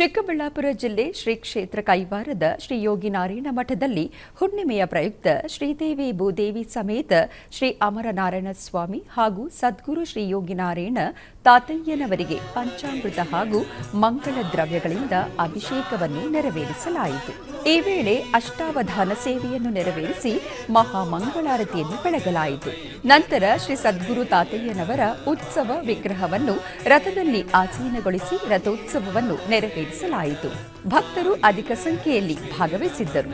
ಚಿಕ್ಕಬಳ್ಳಾಪುರ ಜಿಲ್ಲೆ ಶ್ರೀ ಕ್ಷೇತ್ರ ಕೈವಾರದ ಶ್ರೀ ಯೋಗಿ ನಾರಾಯಣ ಮಠದಲ್ಲಿ ಹುಣ್ಣಿಮೆಯ ಪ್ರಯುಕ್ತ ಶ್ರೀದೇವಿ ಭೂದೇವಿ ಸಮೇತ ಶ್ರೀ ಅಮರನಾರಾಯಣ ಸ್ವಾಮಿ ಹಾಗೂ ಸದ್ಗುರು ಶ್ರೀ ಯೋಗಿ ನಾರಾಯಣ ತಾತಯ್ಯನವರಿಗೆ ಪಂಚಾಮೃತ ಹಾಗೂ ಮಂಗಳ ದ್ರವ್ಯಗಳಿಂದ ಅಭಿಷೇಕವನ್ನು ನೆರವೇರಿಸಲಾಯಿತು. ಈ ವೇಳೆ ಅಷ್ಟಾವಧಾನ ಸೇವೆಯನ್ನು ನೆರವೇರಿಸಿ ಮಹಾಮಂಗಳಾರತಿಯನ್ನು ಬೆಳಗಲಾಯಿತು. ನಂತರ ಶ್ರೀ ಸದ್ಗುರು ತಾತಯ್ಯನವರ ಉತ್ಸವ ವಿಗ್ರಹವನ್ನು ರಥದಲ್ಲಿ ಆಸೀನಗೊಳಿಸಿ ರಥೋತ್ಸವವನ್ನು ನೆರವೇರಿಸಲಾಯಿತು. ಭಕ್ತರು ಅಧಿಕ ಸಂಖ್ಯೆಯಲ್ಲಿ ಭಾಗವಹಿಸಿದ್ದರು.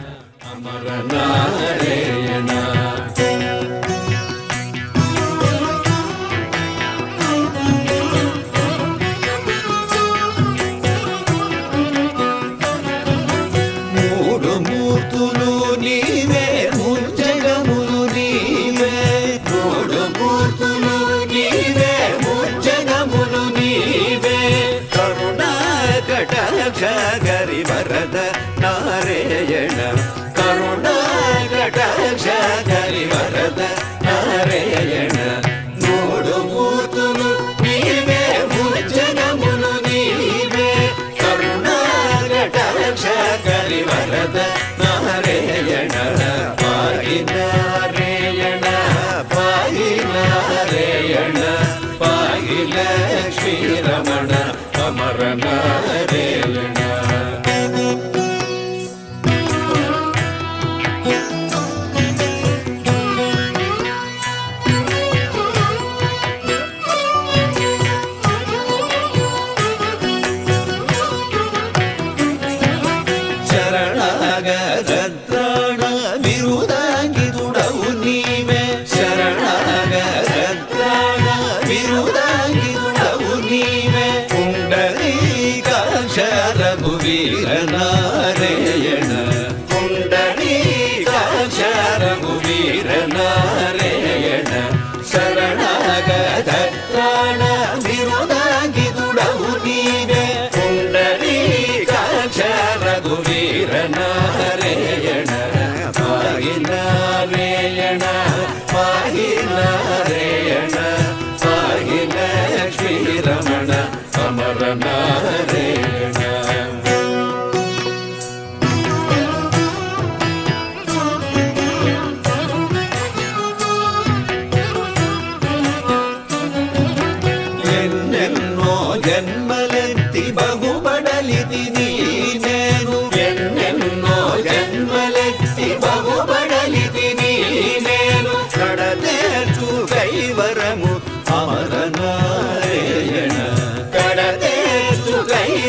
కటాక్ష గరి వరద నారాయణ కరుణా కటాక్ష గరి వరద నారాయణ మూడు మూర్తులు నీవే ముజ్జగములు నీవే కరుణా కటాక్ష కరి వరద నారాయణ పాయి నారాయణ పాయి నారాయణ పాయి లక్ష్మీ రమణ നാരായണ. കുണ്ടണീകാക്ഷാര കുബീര നാരായണ ശരണാഗത പ്രാണ നിരുദാങ്കി ദുടവു നീവേ കുണ്ടണീകാക്ഷാര കുബീര നാരായണ പാകിനാരേയണ പാകിനാരേയണ പാകിലക്ഷ്മി രമണ അമരനാരേയണ.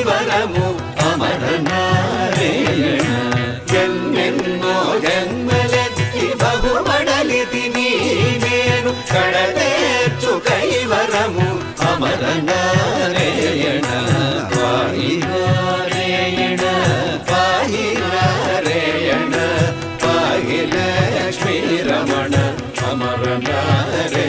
വരമു അമരനാരേണ ജന്മെന്നോ ജന്മലെത്തി ബഹുമടലിതി കടലേച്ചു കൈവരമു അമരനാരേണ പാഹിനാരേണ പാഹിനാരേണ രമണ അമരനാരേണ